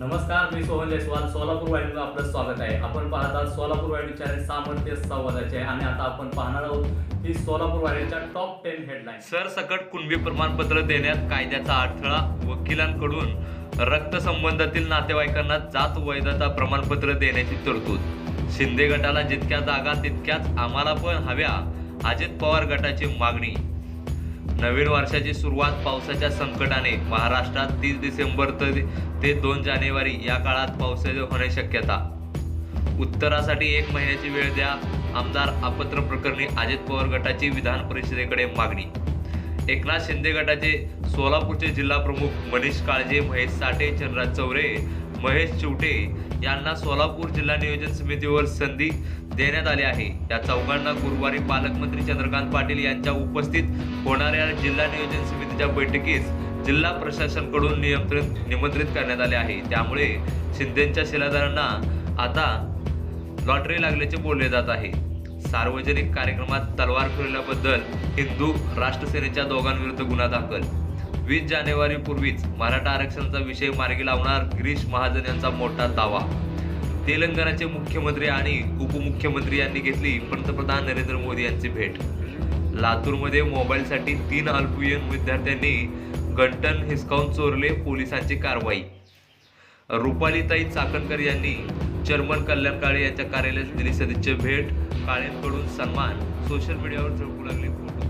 नमस्कार मी सोहन जयस्वाल सोलापूर वाहिनीला आपलं स्वागत आहे. आपण पाहत आहात सोलापूर वाहिनी सामर्थ्य संवादाचे आहे. आणि आता आपण पाहणार आहोत की सोलापूर वाहिनीच्या टॉप टेन हेडलाईन सरसकट कुणबी प्रमाणपत्र देण्यात कायद्याचा अडथळा वकिलांकडून. रक्तसंबंधातील नातेवाईकांना जात वैधता प्रमाणपत्र देण्याची तरतूद. शिंदे गटाला जितक्या जागा तितक्याच आम्हाला पण हव्या. अजित पवार गटाची मागणी. नवीन वर्षाची सुरुवात पावसाच्या संकटाने. महाराष्ट्रात तीस डिसेंबर ते- दोन जानेवारी या काळात पावसाचे होण्याची शक्यता. उत्तरासाठी एक महिन्याची वेळ द्या आमदार अपत्र प्रकरणी अजित पवार गटाची विधान परिषदेकडे मागणी. एकनाथ शिंदे गटाचे सोलापूरचे जिल्हा प्रमुख मनीष काळजे महेश साठे चंद्रा चौरे महेश चिवटे यांना सोलापूर जिल्हा नियोजन समितीवर संधी देण्यात आली आहे. या चौघांना गुरुवारी पालकमंत्री चंद्रकांत पाटील यांच्या उपस्थित होणाऱ्या जिल्हा नियोजन समितीच्या बैठकीस जिल्हा प्रशासनकडून नियंत्रित निमंत्रित करण्यात आले आहे. त्यामुळे शिंदेच्या शिलादारांना आता लॉटरी लागल्याचे बोलले जात आहे. सार्वजनिक कार्यक्रमात तलवार फिरल्याबद्दल हिंदू राष्ट्रसेनेच्या दोघांविरुद्ध गुन्हा दाखल वीस जानेवारी पूर्वीच मराठा आरक्षणाचा विषय मार्गी लावणार गिरीश महाजन यांचा मोठा दावा. तेलंगणाचे मुख्यमंत्री आणि उपमुख्यमंत्री यांनी घेतली पंतप्रधान नरेंद्र मोदी यांची भेट. लातूरमध्ये मोबाईलसाठी तीन अल्पवयीन विद्यार्थ्यांनी गंटन हिसकावून चोरले पोलिसांची कारवाई. रुपालीताई चाकणकर यांनी चर्मन कल्याण काळे यांच्या कार्यालयात दिली सदिच्छा भेट. काळेंकडून सन्मान. सोशल मीडियावर झळकू लागले फोटो.